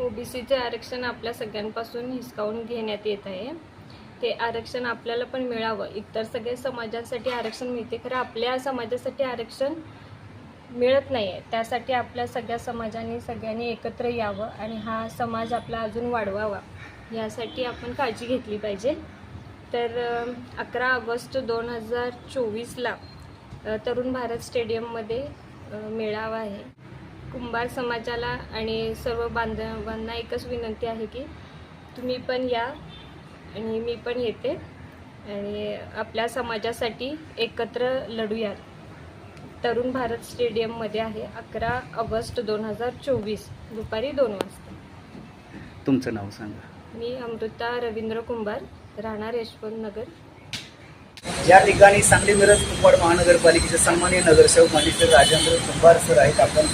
ओबीसीचे आरक्षण आपल्या सगळ्यांपासून हिसकावून घेण्यात येत आहे. ते आरक्षण आपल्याला पण मिळावं. इतर सगळ्या समाजांसाठी आरक्षण मिळते. खरं आपल्या समाजासाठी आरक्षण मिळत नाही आहे त्यासाठी आपल्या सगळ्या समाजाने सगळ्यांनी एकत्र यावं आणि हा समाज आपला अजून वाढवावा यासाठी आपण काळजी घेतली पाहिजे. तर अकरा ऑगस्ट दोन हजार चोवीसला तरुण भारत स्टेडियममध्ये मेळावा आहे. कुंभार समाजाला आणि सर्व बांधवांना एकच विनंती आहे की तुम्ही पण या आणि मी पण येते आणि आपल्या समाजासाठी एकत्र लढूया तरुण भारत स्टेडियममध्ये आहे अकरा ऑगस्ट दोन हजार चोवीस दुपारी दोन वाजता. तुमचं नाव सांगा. मी अमृता रवींद्र कुंभार राहणार यशवंत नगर. या ठिकाणी सांगली मिरज कुपवाड महानगरपालिकेचे सन्माननीय नगरसेवक माननीय राजेंद्र कुंभार सर आहेत. आपण